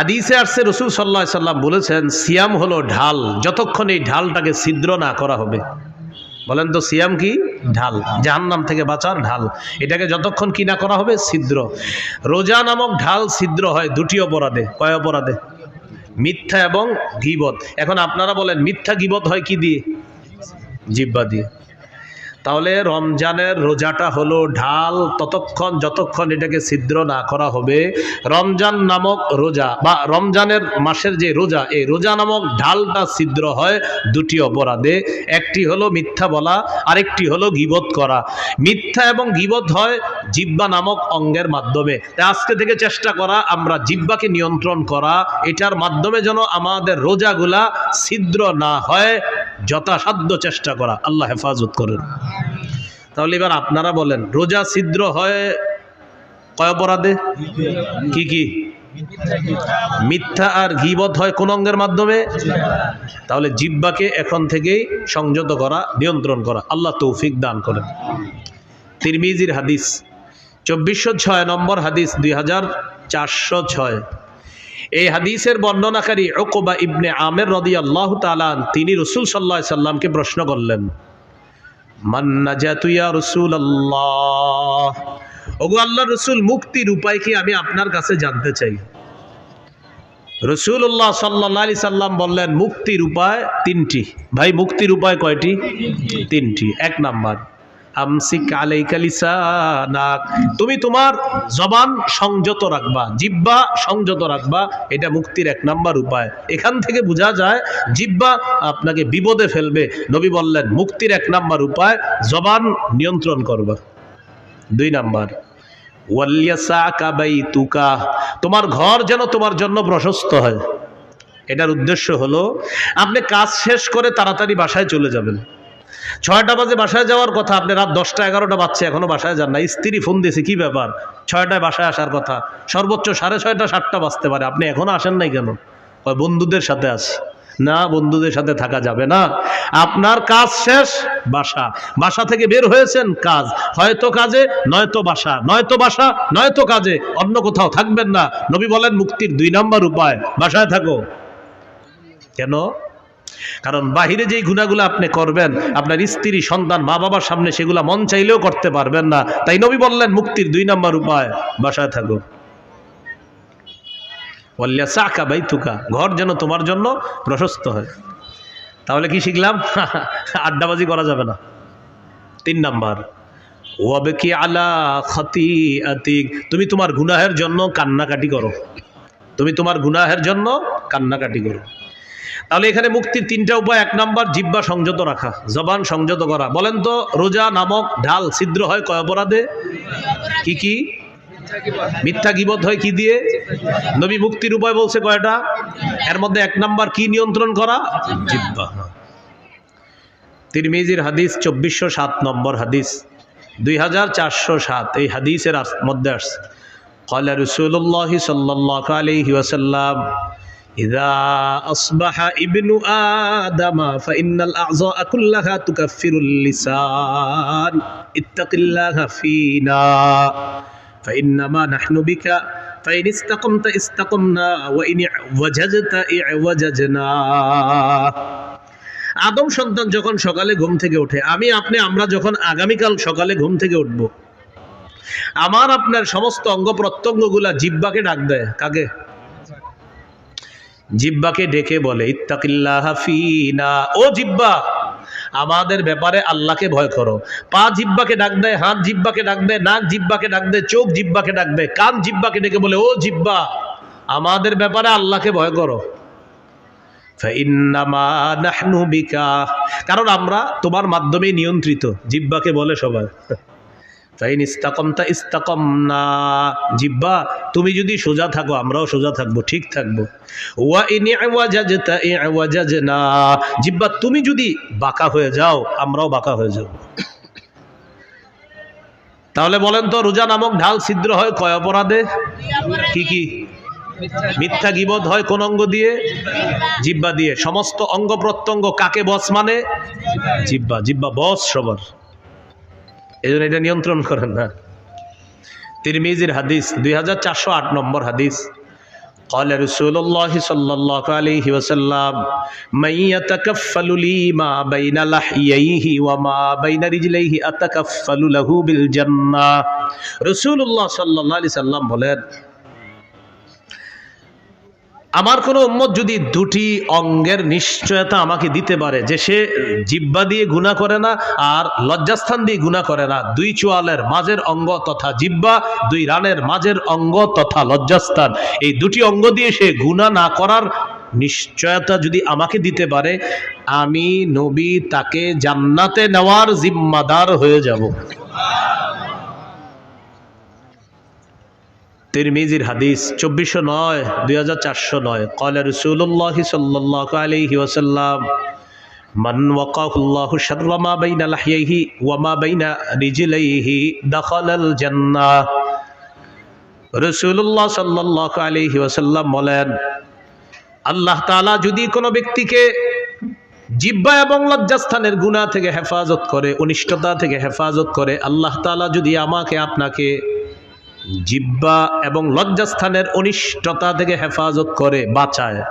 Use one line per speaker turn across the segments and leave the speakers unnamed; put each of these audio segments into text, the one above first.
হাদিসে আসছে, রসুল সাল্লাহ সাল্লাম বলেছেন, সিয়াম হলো ঢাল। যতক্ষণ এই ঢালটাকে ছিদ্র না করা হবে। বলেন তো, সিয়াম কি? ঢাল। জাহান্নাম থেকে বাঁচার ঢাল। এটাকে যতক্ষণ কি না করা হবে, ছিদ্র। রোজা নামক ঢাল ছিদ্র হয় দুটি অপরাধে। কয় অপরাধে? মিথ্যা এবং গিবত। এখন আপনারা বলেন, মিথ্যা গিবত হয় কি দিয়ে? জিব্বা দিয়ে। তাহলে রমজানের রোজাটা হলো ঢাল, ততক্ষণ যতক্ষণ এটাকে ছিদ্র না করা হবে, রমজান নামক রোজা বা রমজানের মাসের যে রোজা, এই রোজা নামক ঢালটা ছিদ্র হয় দুটি অপরাধে। একটি হলো মিথ্যা বলা, আরেকটি হলো গিবত করা। মিথ্যা এবং গিবত হয় জিব্বা নামক অঙ্গের মাধ্যমে। তাই আজকে থেকে চেষ্টা করা, আমরা জিব্বাকে নিয়ন্ত্রণ করা, এটার মাধ্যমে যেন আমাদের রোজাগুলা ছিদ্র না হয় যথাসাধ্য চেষ্টা করা, আল্লাহ হেফাজত করেন। তাহলে এবার আপনারা বলেন, রোজা ছিদ্র হয় কয় অপরাধে? কি কি? মিথ্যা আর গিবত হয় কোন অঙ্গের মাধ্যমে? তাহলে জিব্বাকে এখন থেকেই সংযত করা, নিয়ন্ত্রণ করা, আল্লাহ তৌফিক দান করেন। তিরমিজির হাদিস, চব্বিশশো ছয় নম্বর হাদিস, দুই হাজার চারশো ছয়। এই হাদিসের বর্ণনাকারী ওকবা ইবনে আমের রদি আল্লাহ তালান তিনি রসুল সাল্লাহ সাল্লামকে প্রশ্ন করলেন মান্না জাতুয়া রসুল আল্লাহ ওগো আল্লাহ রসুল, মুক্তির উপায় কি আমি আপনার কাছে জানতে চাই? রসুল্লাহ সাল্লাহ আলি সাল্লাম বললেন, মুক্তির উপায় তিনটি। ভাই, মুক্তির উপায় কয়টি? তিনটি। এক নাম্বার তুমি তোমার জবান সংযত রাখবা জিব্বা সংযত রাখবা, এটা মুক্তির এক নাম্বার উপায়। এখান থেকে বোঝা যায় জিব্বা আপনাকে বিপদে ফেলবে। নবী বললেন, মুক্তির এক নাম্বার উপায়, জবান নিয়ন্ত্রণ করবা। দুই নাম্বার তুকা তোমার ঘর যেন তোমার জন্য প্রশস্ত হয়। এটার উদ্দেশ্য হলো, আপনি কাজ শেষ করে তাড়াতাড়ি বাসায় চলে যাবেন। ছয়টা বাজে বাসায় যাওয়ার কথা, আপনি রাত দশটা, এগারোটা বাজছে, এখনও বাসায় যান না। স্ত্রী ফোন দিয়েছে, কি ব্যাপার? ছয়টায় বাসায় আসার কথা। সর্বোচ্চ সাড়ে ছয়টা, সাতটা বাজতে পারে। আপনি এখনও আসেন নাই কেন? বন্ধুদের সাথে আছি। না, বন্ধুদের সাথে থাকা যাবে না। আপনার কাজ শেষ, বাসা। বাসা থেকে বের হয়েছেন, কাজ। হয়তো কাজে, নয়তো বাসা। নয়তো বাসা, নয়তো কাজে। অন্য কোথাও থাকবেন না। নবী বলেন, মুক্তির দুই নাম্বার উপায়। বাসায় থাকো। কেন? কারণ বাহিরে যেই গুণাগুলো আপনি করবেন, আপনার স্ত্রী, সন্তান মা বাবার সামনে সেগুলা মন চাইলেও করতে পারবেন না। তাই নবী বললেন, মুক্তির দুই নাম্বার উপায়, বাসায় থাকো। বললিয়া চাকা বাই তুকা ঘর যেন তোমার জন্য প্রশস্ত হয়। তাহলে কি শিখলাম? আড্ডাবাজি করা যাবে না। তিন নাম্বার ওয়াবে কি আলা খতি আতিক তুমি তোমার গুনাহের জন্য কান্নাকাটি করো। তুমি তোমার গুনাহের জন্য কান্নাকাটি করো। তাহলে এখানে মুক্তির তিনটা উপায়। এক নম্বর জিব্বা সংযত রাখা। জবান সংযত করা। বলেন তো, রোজা, নামক ঢাল ছিদ্র হয় কয় অপরাধে? কি কি? মিথ্যা কিবত হয় কি দিয়ে? নবী মুক্তির উপায় বলছে কয়টা? এর মধ্যে এক নম্বর, কি নিয়ন্ত্রণ করা? জিব্বা তিরমিজির হাদিস চব্বিশশো সাত নম্বর হাদিস। দুই হাজার চারশো সাত, এই হাদিসের মধ্যে আসছে। কলা রসুল্লাহ সাল্লাহ আলি ওয়াসাল্লাম إذا أصبح ابن آدم فإن الأعضاء كلها تكفر اللسان اتق الله فينا فإنما نحن بك فإن استقمت استقمنا وإن اعوججت اعوججنا আদম সন্তান যখন সকালে ঘুম থেকে ওঠে আমি আপনি আমরা যখন আগামীকাল সকালে ঘুম থেকে উঠব আমার আপনার সমস্ত অঙ্গ প্রত্যঙ্গগুলা জিব্বাকে ডাক দেয় কাকে জিব্বাকে ডেকে বলে, ইত্তাকিল্লাহ হাফিনা ও জিব্বা, আমাদের ব্যাপারে আল্লাহকে ভয় করো। পা জিব্বাকে ডাক দেয়, হাত জিব্বাকে ডাক দেয়, নাক জিব্বাকে ডাক দেয়, চোখ জিব্বাকে ডাক দেয়, কান জিব্বাকে ডেকে বলে, ও জিব্বা, আমাদের ব্যাপারে আল্লাহকে ভয় করো। কারণ আমরা তোমার মাধ্যমে নিয়ন্ত্রিত, জিব্বাকে বলে সবাই। ফাইন ইস্তাকমতা ইস্তাকম না জিব্বা, তুমি যদি সোজা থাকো, আমরাও সোজা থাকব, ঠিক থাকব। ওয়া ইনি ওয়াজাজতা ওয়াজাজনা জিব্বা, তুমি যদি বাঁকা হয়ে যাও, আমরাও বাঁকা হয়ে যাব। তাহলে বলেন তো, রোজা নামক ঢাল ছিদ্র হয় কয় অপরাধে? কি কি? মিথ্যা গিবদ হয় কোন অঙ্গ দিয়ে? জিব্বা দিয়ে। সমস্ত অঙ্গ প্রত্যঙ্গ কাকে বস মানে? জিব্বা। জিব্বা বস সবার। এই জন্য এটা নিয়ন্ত্রণ করেন না তিরমিজির হাদিস দুই হাজার চারশো আট নম্বর হাদিস قال رسول الله صلى الله عليه وسلم من يتكفل لي ما بين لحييه وما بين رجليه أتكفل له بالجنة رسول الله صلى الله عليه وسلم বলেন আমার কোনো উম্মত যদি দুটি অঙ্গের নিশ্চয়তা আমাকে দিতে পারে, যে সে জিব্বা দিয়ে গুণা করে না আর লজ্জাস্থান দিয়ে গুণা করে না, দুই চোয়ালের মাঝের অঙ্গ তথা জিব্বা, দুই রানের মাঝের অঙ্গ তথা লজ্জাস্থান, এই দুটি অঙ্গ দিয়ে সে গুণা না করার নিশ্চয়তা যদি আমাকে দিতে পারে, আমি নবী তাকে জান্নাতে নেওয়ার জিম্মাদার হয়ে যাব। তিরমিজির হাদিস চব্বিশশো নয়, দুই হাজার চারশো নয়। কলে রসুল্লাহ সাল্লাহ আলহি ওসাল্লাম মান ওয়াকাহুল্লাহু শাররা মা বাইনা লাহইহি ওয়া মা বাইনা রিজলাইহি দাখালাল জান্নাহ। রাসূলুল্লাহ সাল্লাল্লাহু আলাইহি বলেন, আল্লাহ তাআলা যদি কোনো ব্যক্তিকে জিব্বা এবং লজ্জাস্থানের গুনাহ থেকে হেফাজত করে, অনিষ্টতা থেকে হেফাজত করে, আল্লাহ তালা যদি আমাকে, আপনাকে জিব্বা এবং লজ্জাস্থানের অনিষ্টতা থেকে হেফাজত করে, বাঁচায়।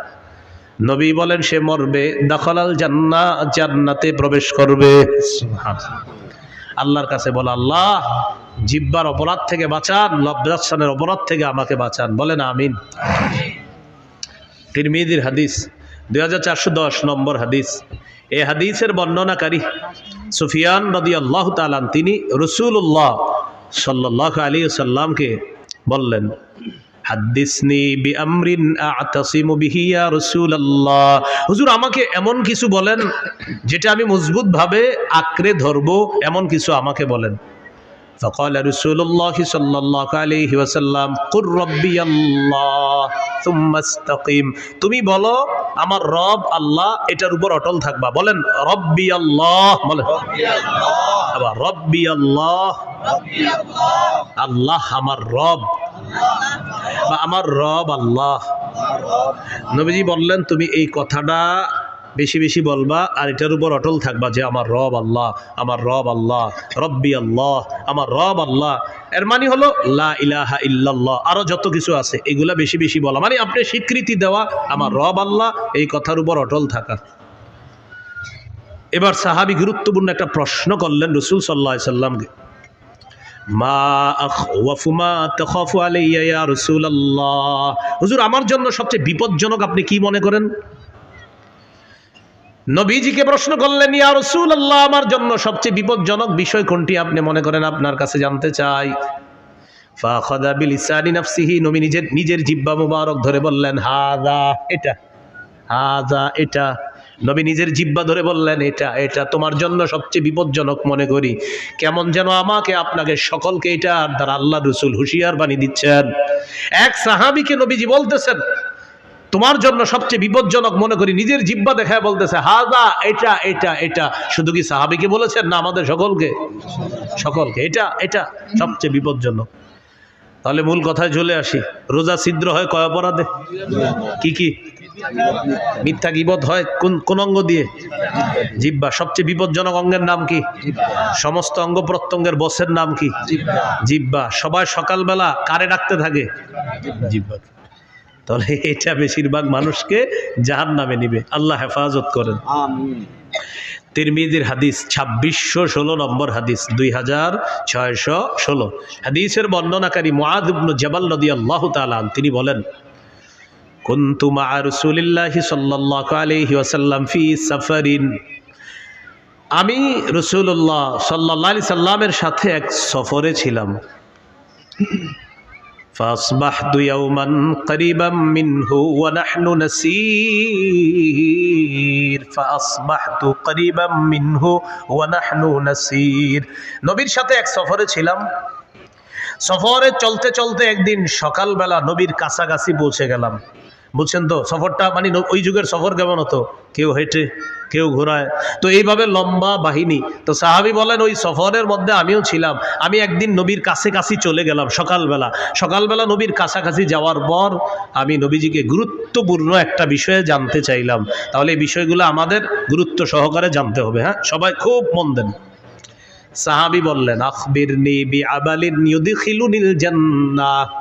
নবী বলেন, সে মরবে, দখলাল জান্না, জান্নাতে প্রবেশ করবে। আল্লাহর কাছে বলা, আল্লাহ, জিব্বার অপরাধ থেকে বাঁচান, লজ্জাস্থানের অপরাধ থেকে আমাকে বাঁচান। বলেন, আমিন। তিরমিদির হাদিস, দুই হাজার চারশো দশ নম্বর হাদিস। এ হাদিসের বর্ণনাকারী সুফিয়ান নদী আল্লাহ তালান তিনি রসুল্লাহ সাল্লাহ আলী সাল্লামকে বললেন হাদ্দিসনি বি আমরিন আতাসিমু বিহি ইয়া রাসূলুল্লাহ হুজুর আমাকে এমন কিছু বলেন যেটা আমি মজবুতভাবে আঁকড়ে ধরবো এমন কিছু আমাকে বলেন فقال رسول الله صلى الله عليه وسلم قل ربي الله ثم استقيم তুমি বলো আমার রব আল্লাহ এটার উপর অটল থাকবা বলেন রব্বি আল্লাহ বলেন আবার রব্বি আল্লাহ। আল্লাহ আমার রব। বা আমার রব আল্লাহ। নবীজি বললেন, তুমি এই কথাটা বেশি বেশি বলবা আর এটার উপর অটল থাকবা যে আমার রব আল্লাহ, আমার রব আল্লাহ, রব্বি আল্লাহ, আমার রব আল্লাহ। এর মানে হলো, লা ইলাহা ইল্লাল্লাহ, আরও যত কিছু আছে, এগুলা বেশি বেশি বলা। মানে আপনি স্বীকৃতি দেওয়া, আমার রব আল্লাহ, এই কথার উপর অটল থাকা। এবার সাহাবি গুরুত্বপূর্ণ একটা প্রশ্ন করলেন রসুল সাল্লাহ সাল্লামকে। হুজুর, আমার জন্য সবচেয়ে বিপজ্জনক আপনি কি মনে করেন? নবীজিকে প্রশ্ন করলেন, ইয়া রাসূলুল্লাহ, আমার জন্য সবচেয়ে বিপজ্জনক বিষয় কোনটি আপনি মনে করেন? আপনার কাছে জানতে চাই। নিজের নিজের জিহ্বা মুবারক ধরে বললেন, হাদা এটা হাদা এটা। নবী নিজের জিব্বা ধরে বললেন, এটা এটা তোমার জন্য সবচেয়ে বিপজ্জনক মনে করি। কেমন যেন আমাকে, আপনাকে সকলকে এটা দ্বারা আল্লাহ রসুল হুঁশিয়ার বাণী দিচ্ছেন। এক সাহাবিকে নবীজি বলতেছেন, তোমার জন্য সবচেয়ে বিপজ্জনক মনে করি। নিজের জিব্বা দেখায় বলতেছে হাজা এটা এটা এটা। শুধু কি সাহাবিকে বলেছেন না আমাদের সকলকে? সকলকে। এটা এটা সবচেয়ে বিপজ্জনক। তাহলে মূল কথায় চলে আসি। রোজা ছিদ্র হয় কয় অপরাধে? কি কি? মিথ্যা গিবত হয় কোন কোন অঙ্গ দিয়ে? জিব্বা সবচেয়ে বিপজ্জনক অঙ্গের নাম কি? সমস্ত অঙ্গ প্রত্যঙ্গের বসের নাম কি? জিব্বা সবাই সকালবেলা কারে ডাকতে থাকে? জিব্বা তাহলে এটা বেশিরভাগ মানুষকে জাহান নামে নিবে। আল্লাহ হেফাজত করেন। তিরমিদির হাদিস ছাব্বিশশো ষোলো নম্বর হাদিস দুই হাজার ছয়শো ষোলো। হাদিসের বর্ণনাকারী ইবনু জাবাল নদী আল্লাহ তালান তিনি বলেন كنت مع رسول الله صلى الله عليه وسلم في سفر আমি রসুল্লাহ সাল্লাহ আলি সাল্লামের সাথে এক সফরে ছিলাম فأصبحت يوما قريبا منه ونحن نسير فأصبحت قريبا منه ونحن نسير নবীর সাথে এক সফরে ছিলাম সফরে চলতে চলতে একদিন সকালবেলা নবীর কাছাকাছি পৌঁছে গেলাম বুঝছেন তো? সফরটা মানে ওই যুগের সফর কেমন হতো? কেউ হেঁটে, কেউ ঘোরায়। তো এইভাবে লম্বা বাহিনী। তো সাহাবি বলেন, ওই সফরের মধ্যে আমিও ছিলাম। আমি একদিন নবীর কাছে কাছে চলে গেলাম সকালবেলা। সকালবেলা নবীর কাছাকাছি যাওয়ার পর আমি নবীজিকে গুরুত্বপূর্ণ একটা বিষয়ে জানতে চাইলাম। তাহলে এই বিষয়গুলো আমাদের গুরুত্ব সহকারে জানতে হবে হ্যাঁ? সবাই খুব মন দেন। সাহাবি বললেন আখবির বি আবালিন ইউদখিলুনিল জান্নাহ।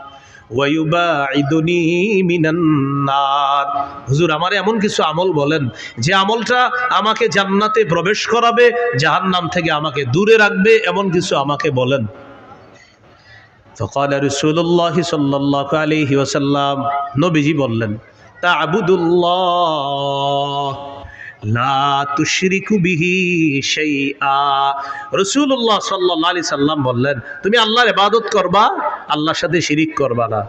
মিনান্নার হুজুর, আমার এমন কিছু আমল বলেন, যে আমলটা আমাকে জান্নাতে প্রবেশ করাবে যাহার নাম থেকে আমাকে দূরে রাখবে, এমন কিছু আমাকে বলেন। ফকাল রসুল্লাহ সাল্লাহ আলহি ওসাল্লাম নবীজি বললেন তা আবুদুল্লাহ লা বললেন, তুমি আল্লাহর ইবাদত করবা, আল্লাহর সাথে শিরিক করবা না।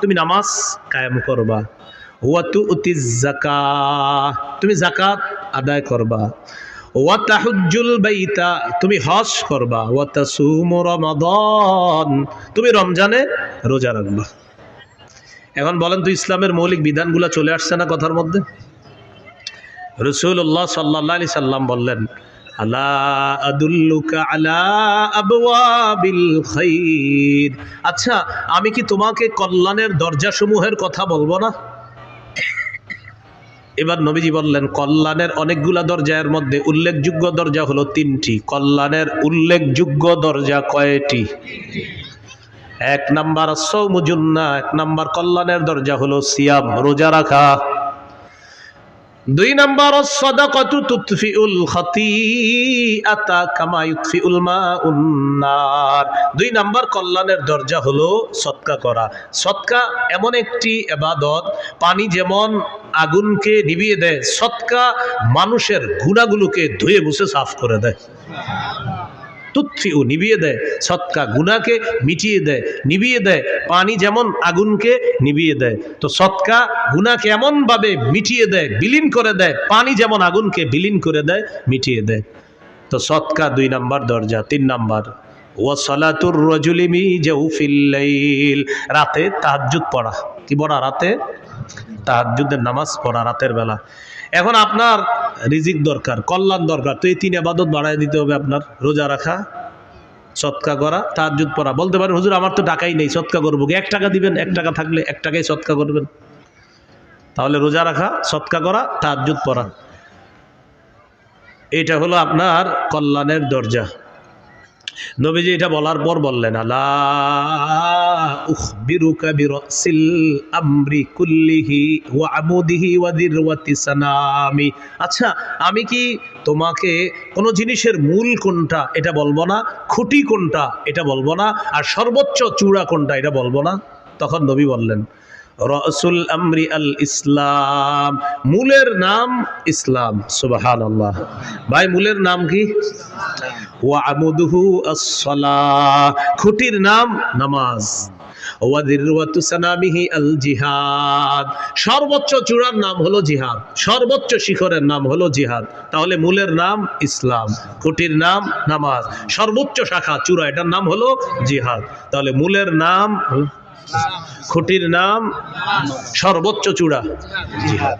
তুমি নামাজ কায়েম করবা। তুমি যাকাত আদায় করবা। বাইতা, তুমি হজ করবা। ওয়া তুমি রমজানে রোজা রাখবা। এখন বলেন তো ইসলামের মৌলিক বিধানগুলো চলে আসছে না কথার মধ্যে? রসুল্লাহ সাল্লাহ আলি সাল্লাম বললেন আচ্ছা আমি কি তোমাকে কল্যাণের দরজাসমূহের কথা বলব না? এবার নবীজি বললেন, কল্যাণের অনেকগুলা দরজার মধ্যে উল্লেখযোগ্য দরজা হলো তিনটি। কল্যাণের উল্লেখযোগ্য দরজা কয়টি? এক নাম্বার সৌমুজুন্না এক নাম্বার কল্যাণের দরজা হলো সিয়াম, রোজা রাখা। দুই নাম্বার সদাকতু তুতফিউল খাতিআতা কামা ইউতফিউল মাউন দুই নাম্বার কল্যাণের দরজা হলো সৎকা করা। সৎকা এমন একটি এবাদত পানি যেমন আগুনকে নিভিয়ে দেয় সৎকা মানুষের গুণাগুলোকে ধুয়ে মুছে সাফ করে দেয়। তুৎফিউ নিভিয়ে দেয়, সৎকা গুনাকে মিটিয়ে দেয়, নিবিয়ে দেয়, পানি যেমন আগুনকে নিবিয়ে দেয়, তো সৎকা গুনাকে এমনভাবে মিটিয়ে দেয়, বিলীন করে দেয়, পানি যেমন আগুনকে বিলীন করে দেয়, মিটিয়ে দেয়। তো সৎকা দুই নাম্বার দরজা, তিন নাম্বার ও সলাতুর রজুলিমি জৌফিল্লাইল রাতে তাহাজ্জুদ পড়া। কি পড়া রাতে? তাহাজ্জুদের নামাজ পড়া রাতের বেলা। এখন আপনার রিজিক দরকার, কল্যাণ দরকার। তো এই তিন আবাদত বাড়াই দিতে হবে আপনার, রোজা রাখা, সৎকা করা তার যুদ্ধ পড়া। বলতে পারেন, হুজুর, আমার তো টাকাই নেই, সৎকা করব এক টাকা দিবেন, এক টাকা থাকলে এক টাকাই সৎকা করবেন। তাহলে রোজা রাখা, সৎকা করা তার যুদ্ধ পড়া। এটা হলো আপনার কল্যাণের দরজা। নবীজি এটা বলার পর বললেন আচ্ছা আমি কি তোমাকে কোনো জিনিসের মূল কোনটা এটা বলব না, খুঁটি কোনটা এটা বলব না, আর সর্বোচ্চ চূড়া কোনটা এটা বলব না? তখন নবী বললেন রসুল আমরি আল ইসলাম। মূলের নাম ইসলাম সুবাহান আল্লাহ ভাই, মূলের নাম কি? ওয়া আমুদুহু as-সালাহ খুঁটির নাম নামাজ। সর্বোচ্চ চূড়ার নাম হলো জিহাদ। সর্বোচ্চ শিখরের নাম হলো জিহাদ। তাহলে মূলের নাম ইসলাম, খুঁটির নাম নামাজ। সর্বোচ্চ শাখা, চূড়া, এটার নাম হলো জিহাদ। তাহলে মূলের নাম খুঁটির নাম সর্বোচ্চ চূড়া। জিহাদ।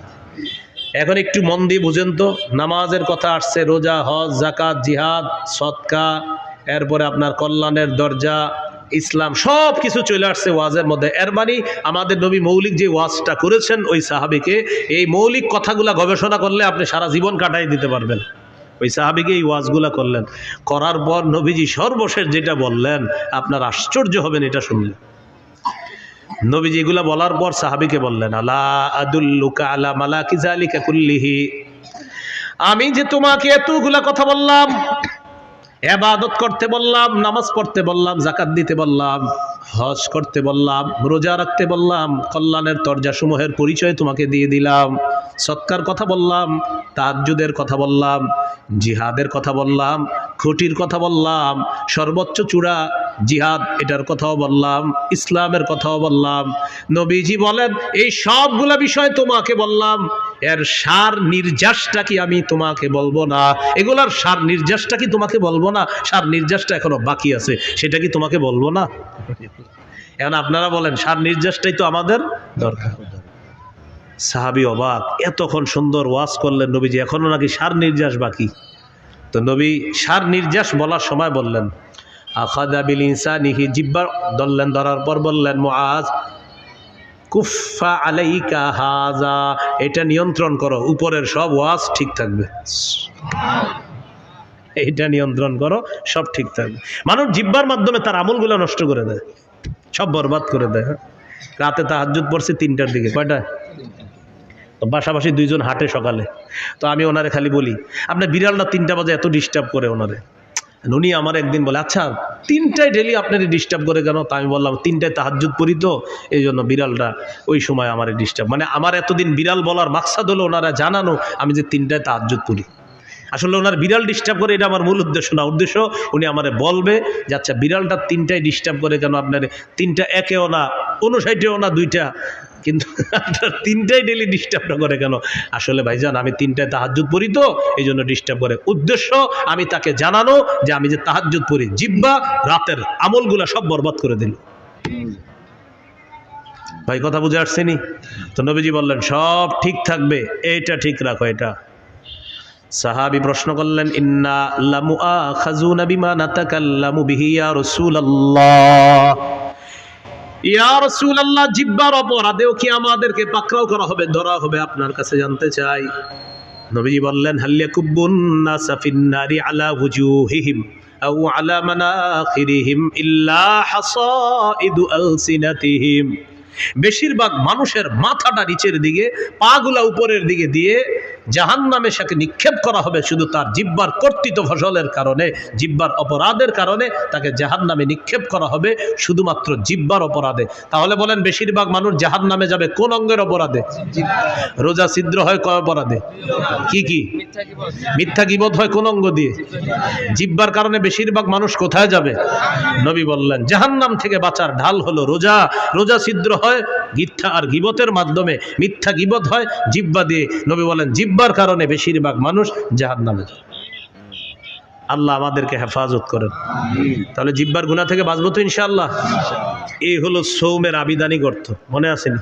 এখন একটু মন দিয়ে বুঝেন তো, নামাজের কথা আসছে, রোজা, হজ জাকাত জিহাদ সৎকা এরপরে আপনার কল্যাণের দরজা, ইসলাম, সব কিছু চলে আসছে ওয়াজের মধ্যে। এর মানে আমাদের নবী মৌলিক যে ওয়াজটা করেছেন ওই সাহাবিকে, এই মৌলিক কথাগুলা গবেষণা করলে আপনি সারা জীবন কাটাই দিতে পারবেন। ওই সাহাবিকে এই ওয়াজগুলা করলেন। করার পর নবীজি সর্বশেষ যেটা বললেন, আপনার আশ্চর্য হবেন এটা শুনলে। নবীজি এগুলা বলার পর সাহাবিকে বললেন, আলা আদুল্লুকা আলা কুল্লিহি? আমি যে তোমাকে এতগুলা কথা বললাম, এবাদত করতে বললাম, নামাজ পড়তে বললাম জাকাত দিতে বললাম, হজ করতে বললাম, রোজা রাখতে বললাম, কল্যাণের তরজা সমূহের পরিচয় তোমাকে দিয়ে দিলাম, সৎকার কথা বললাম তাজ্জুদের কথা বললাম, জিহাদের কথা বললাম, খুঁটির কথা বললাম, সর্বোচ্চ চূড়া জিহাদ, এটার কথাও বললাম, ইসলামের কথাও বললাম। নবীজি বলেন, এই সবগুলা বিষয় তোমাকে বললাম, এর সার নির্যাসটা কি আমি তোমাকে বলব না? এগুলার সার নির্যাসটা কি তোমাকে বলব না? সার নির্যাসটা এখনও বাকি আছে, সেটা কি তোমাকে বলব না? এখন আপনারা বলেন, সার নির্যাসটাই তো আমাদের দরকার। সাহাবি অবাক, এতক্ষণ সুন্দর ওয়াজ করলেন নবীজি, এখনও নাকি সার নির্যাস বাকি? তো নবী সার নির্যাস বলার সময় বললেন আখাদা বিল ইনসানিহি জিব্বা ধরলেন, ধরার পর বললেন, মুআজ কুফা আলাইকা হাজা এটা নিয়ন্ত্রণ করো, উপরের সব ওয়াজ ঠিক থাকবে। এইটা নিয়ন্ত্রণ করো, সব ঠিক থাকবে। মানুষ জিব্বার মাধ্যমে তার আমলগুলো নষ্ট করে দেয়, সব বরবাদ করে দেয়। রাতে তাহাজ্জুদ পড়ছে তিনটার দিকে, কয়টা? তো পাশাপাশি দুইজন হাঁটে সকালে। তো আমি ওনারে খালি বলি, আপনার বিড়ালটা তিনটা বাজে এত ডিস্টার্ব করে ওনারে। উনি আমার একদিন বলে আচ্ছা তিনটায় ডেলি আপনারই ডিস্টার্ব করে কেন? তা আমি বললাম, তিনটায় তাহাজ্জুদ পড়ি তো এই জন্য বিড়ালটা ওই সময় আমার ডিস্টার্ব মানে আমার এতদিন বিড়াল বলার মাকসাদ হলো ওনারা জানানো, আমি যে তিনটায় তাহাজ্জুদ পড়ি। আসলে ওনার বিড়াল ডিস্টার্ব করে এটা আমার মূল উদ্দেশ্য না, উদ্দেশ্য উনি আমারে বলবে যে আচ্ছা বিড়ালটা তিনটায় ডিস্টার্ব করে কেন আপনার? তিনটা একেও না উনষাটেও না দুইটা। কিন্তু আপনার তিনটাই ডেলি ডিস্টার্বটা করে কেন? আসলে ভাইজান, আমি তিনটায় তাহাজ্জুদ পড়ি তো এই জন্য ডিস্টার্ব করে। উদ্দেশ্য, আমি তাকে জানানো যে আমি যে তাহাজ্জুদ পড়ি জিব্বা রাতের আমলগুলা সব বরবাদ করে দিল। ভাই, কথা বুঝে আসছেনি? তো নবীজি বললেন, সব ঠিক থাকবে, এইটা ঠিক রাখো, এটা। সাহাবি প্রশ্ন করলেন, ইন্না লামু আখাজুনা বিমা নাতাকাল্লামু বিহি ইয়া রাসূলুল্লাহ। ইয়া রাসূলুল্লাহ, জিব্বার অপরাধেও কি আমাদেরকে পাকড়াও করা হবে, ধরা হবে? আপনার কাছে জানতে চাই। নবীজি বললেন হাল্লিয়া কুব্বুন নাসা ফিন্নারি আলা ওয়ুজুহিহিম আও আলা মানাখিরিহিম ইল্লা হাসাইদু আলসিনাতিহিম। বেশিরভাগ মানুষের মাথাটা নিচের দিকে পাগুলা উপরের দিকে দিয়ে জাহান নামে সাকে নিক্ষেপ করা হবে শুধু তার জিব্বার কর্তৃত ফসলের কারণে, জিব্বার অপরাধের কারণে তাকে জাহান নামে নিক্ষেপ করা হবে শুধুমাত্র জিব্বার অপরাধে। তাহলে বলেন বেশিরভাগ মানুষ জাহান নামে যাবে কোন অঙ্গের অপরাধে? রোজা ছিদ্র হয় কয় অপরাধে? কি কি? মিথ্যা গিবোধ হয় কোন অঙ্গ দিয়ে? জিব্বার কারণে বেশিরভাগ মানুষ কোথায় যাবে? নবী বললেন, জাহান্নাম থেকে বাঁচার ঢাল হলো রোজা। রোজা ছিদ্র হয় মিথ্যা আর গিবতের মাধ্যমে। মিথ্যা গিবত হয় জিব্বা দিয়ে। নবী বলেন জিব্বার কারণে বেশিরভাগ মানুষ জাহান্নামে যায়। আল্লাহ আমাদেরকে হেফাজত করেন। তাহলে জিব্বার গুণা থেকে বাঁচবো তো ইনশাআল্লাহ। এই হলো সৌমের আবিধানিক অর্থ। মনে আসেনি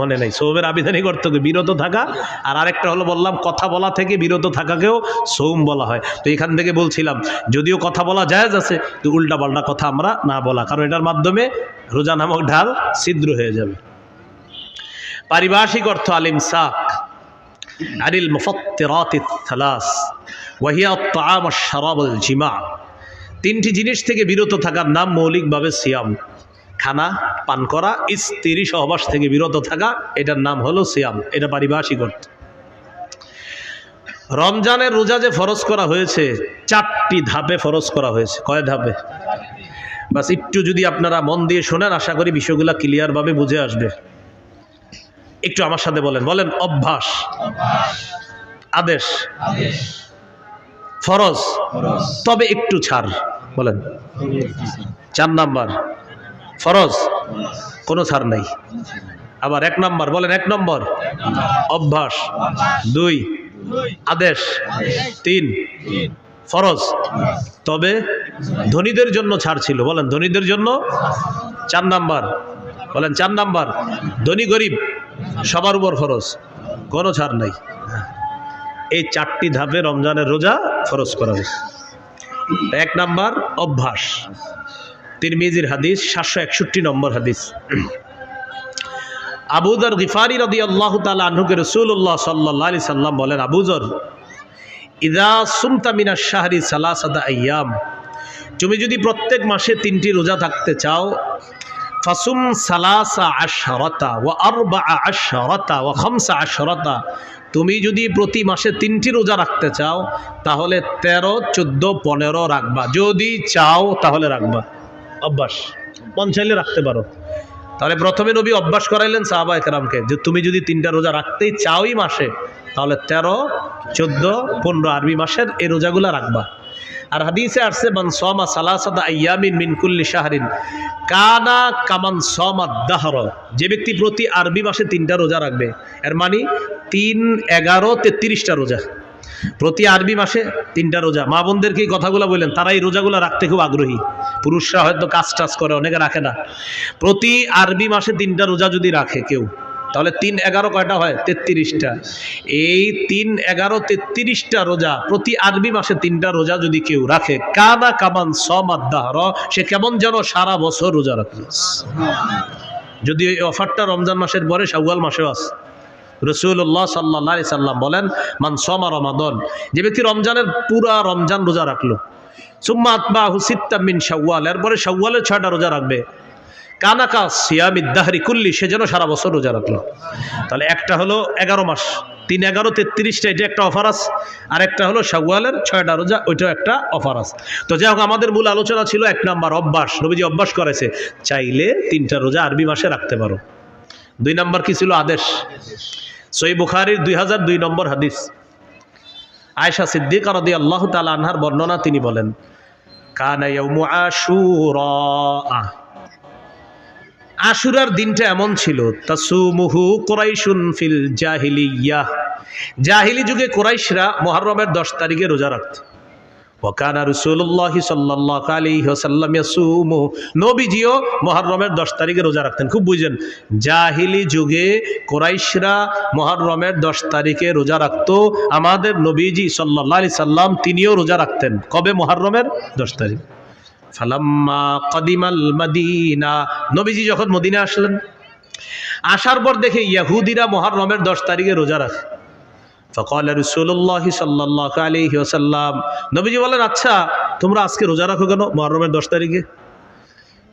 মনে নেই? সৌমের আবিধানিক অর্থ? বিরত থাকা। আর আরেকটা হলো বললাম, কথা বলা থেকে বিরত থাকাকেও সৌম বলা হয়। তো এখান থেকে বলছিলাম, যদিও কথা বলা জায়েজ আছে তো উল্টা পাল্টা কথা আমরা না বলা। কারণ এটার মাধ্যমে রোজা নামক ঢাল ছিদ্র হয়ে যাবে। পারিভাষিক অর্থ আলিম সাক আনিল মুফত্তিরাত থালাস, ওয়াহিয়া তাম শারাব জিমা তিনটি জিনিস থেকে বিরত থাকার নাম মৌলিকভাবে সিয়াম। খানা, পান করা, স্ত্রী সহবাস থেকে বিরত থাকা, এটার নাম হলো সিয়াম। এটা পারিভাষিক অর্থ। রমজানের রোজা যে ফরজ করা হয়েছে, চারটি ধাপে ফরজ করা হয়েছে। কয় ধাপে? বাস, একটু যদি আপনারা মন দিয়ে শোনেন, আশা করি বিষয়গুলো ক্লিয়ারভাবে বুঝে আসবে। একটু আমার সাথে বলেন। বলেন, অভ্যাস। আদেশ। ফরজ। তবে একটু ছাড়। বলেন। চার নাম্বার। ফরজ। কোনো ছাড় নাই। আবার এক নাম্বার। বলেন, এক নম্বর। অভ্যাস। দুই। আদেশ। তিন। ফরজ। তবে ধনীদের জন্য ছাড় ছিল। বলেন, ধনীদের জন্য চার নাম্বার। বলেন, চার নাম্বার। ধনী গরিব। সবার উপর ফরজ, কোনো ছাড় নাই। এই চারটি ধাপে রমজানের রোজা ফরজ করা হয়েছে। এক নাম্বার, অভ্যাস। তিরমিজির হাদিস, সাতশো একষট্টি নম্বর হাদিস। আবুদর গিফারি রদি আল্লাহ তালা আনহুকে রসুল্লাহ সাল্লাহ আলি সাল্লাম বলেন আবুজর ইদা সুমতামিনা শাহরি সালাসাদা আয়াম। তুমি যদি প্রত্যেক মাসে তিনটি রোজা থাকতে চাও ফাসুম সালাসা আশরতা ও আরবা আশরতা ও খামসা আশরতা। তুমি যদি প্রতি মাসে তিনটি রোজা রাখতে চাও, তাহলে তেরো, চোদ্দ, পনেরো রাখবা। যদি চাও, তাহলে রাখবা। অভ্যাস। মন চাইলে রাখতে পারো। তাহলে প্রথমে নবী অভ্যাস করাইলেন সাহাবা একরামকে যে তুমি যদি তিনটা রোজা রাখতেই চাওই মাসে, তাহলে তেরো, চোদ্দ, পনেরো আরবি মাসের এই রোজাগুলা রাখবা। আর হাদিসে আসছে, মান সমা সালাসাদা আয়ামিন মিন কুল্লি শাহরিন কানা কামান সমা দাহর। যে ব্যক্তি প্রতি আরবি মাসে তিনটা রোজা রাখবে, এর মানে তিন, এগারো, তেত্রিশটা রোজা। প্রতি আরবি মাসে তিনটা রোজা। মা বোনদেরকে এই কথাগুলো বললেন? তারা এই রোজাগুলো রাখতে খুব আগ্রহী। পুরুষরা হয়তো কাজ টাজ করে, অনেকে রাখে না। প্রতি আরবি মাসে তিনটা রোজা যদি রাখে কেউ তাহলে তিন এগারো কয়টা হয়? তেত্রিশটা। এই তিন এগারো, তেত্রিশটা রোজা, প্রতি আরবি মাসে তিনটা রোজা যদি কেউ রাখে কানা কামান সমাদ্দাহর সে কেমন যেন সারা বছর রোজা রাখল যদি এই অফারটা রমজান মাসের পরে, শাওয়াল মাসেও আছে। রসুল্লাহ সাল্লাহ সাল্লাম বলেন, মান সমা রমাদন যে ব্যক্তি রমজানের পুরা রমজান রোজা রাখল। সুম্মা আত্মা হুসিত্তা মিন শাওয়াল, এরপরে শাওয়ালের ছয়টা রোজা রাখবে। কানাকা সিয়ামিদ্দাহারি কুল্লি, সে যেন সারা বছর রোজা রাখল। তাহলে একটা হলো এগারো মাস, তিন এগারো, তেত্রিশটা, এটা একটা অফার আছে। আর একটা হলো শাওয়ালের ছয়টা রোজা, ওইটাও একটা অফার আছে। তো যাই হোক, আমাদের মূল আলোচনা ছিল এক নাম্বার অভ্যাস। নবীজি অভ্যাস করেছে, চাইলে তিনটা রোজা আরবি মাসে রাখতে পারো। দুই নাম্বার কি ছিল আদেশ? সই বুখারির দুই হাজার দুই নম্বর হাদিস। আয়সা সিদ্দিক রদি আল্লাহ তালা আনহার বর্ণনা তিনি বলেন, কানা ইয়াউমু আশুরা। আশুরার দিনটা এমন ছিল, তাসুমুহু কোরাইশুন ফিল জাহিলি যুগে দশ তারিখে রোজা রাখত। নবীজিও দশ তারিখে রোজা রাখতেন। খুব জাহিলি যুগে কোরাইশরা মহরমের দশ তারিখে রোজা রাখতো। আমাদের নবীজি সাল্লাম তিনিও রোজা রাখতেন। কবে? মহরমের দশ তারিখ। ফালাম্মা কদিমাল মদিনা। নবীজি যখন মদিনা আসলেন, আসার পর দেখে ইয়াহুদিরা মহারমের দশ তারিখে রোজা রাখে। ফকল রসুল্লাহ সাল্লাহ আলহি ওসাল্লাম নবীজি বলেন আচ্ছা তোমরা আজকে রোজা রাখো কেন মহারমের দশ তারিখে?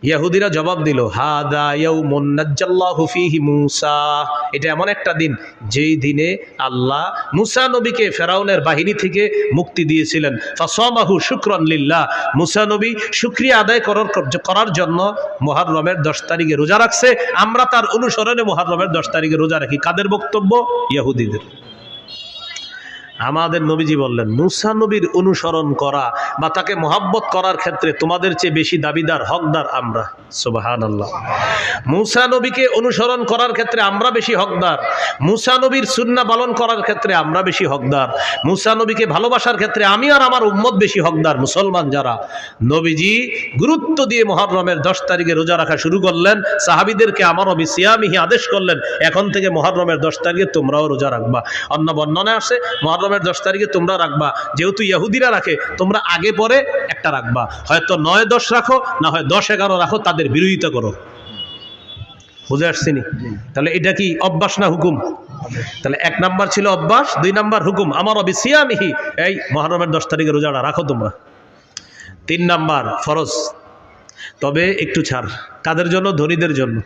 ইয়াহুদিরা জবাব দিল, হাদা ইয়াউমুন্নাজ্জাল্লাহু ফীহি মূসা। এটা এমন একটা দিন, যেই দিনে আল্লাহ মুসা নবীকে ফেরাউনের বাহিনী থেকে মুক্তি দিয়েছিলেন। ফাসামাহু শুকরান লিল্লাহ। মুসা নবী শুকরিয়া আদায় করার করার জন্য মুহররমের দশ তারিখে রোজা রাখছে। আমরা তার অনুসরণে মুহররমের দশ তারিখে রোজা রাখি। কাদের বক্তব্য? ইহুদিদের আমাদের নবীজি বললেন, মুসা নবীর অনুসরণ করা বা তাকে মোহাব্বত করার ক্ষেত্রে তোমাদের চেয়ে বেশি দাবিদার, হকদার আমরা। সুবাহান আল্লাহ মুসা নবীকে অনুসরণ করার ক্ষেত্রে আমরা বেশি হকদার। মুসা নবীর সুন্না পালন করার ক্ষেত্রে আমরা বেশি হকদার। মুসা নবীকে ভালোবাসার ক্ষেত্রে আমি আর আমার উম্মত বেশি হকদার, মুসলমান যারা। নবীজি গুরুত্ব দিয়ে মহরমের দশ তারিখে রোজা রাখা শুরু করলেন, সাহাবিদেরকে আমার অবি সিয়ামিহি আদেশ করলেন, এখন থেকে মহরমের দশ তারিখে তোমরাও রোজা রাখবা। অন্য বর্ণনায় আসে, মহরমের দশ তারিখে তোমরা রাখবা। যেহেতু ইহুদিরা রাখে, তোমরা আগে পরে একটা রাখবা। হয়তো নয় দশ রাখো, না হয় দশ এগারো রাখো, তাদের বিরোধিতা করো। বুঝে আসছিনি তাহলে এটা কি অভ্যাস না হুকুম? তাহলে এক নাম্বার ছিল অভ্যাস, দুই নাম্বার হুকুম। আমার অবিসিয়ামিহি এই মহরমের দশ তারিখে রোজাটা রাখো তোমরা। তিন নাম্বার, ফরজ। তবে একটু ছাড়। কাদের জন্য? ধনীদের জন্য।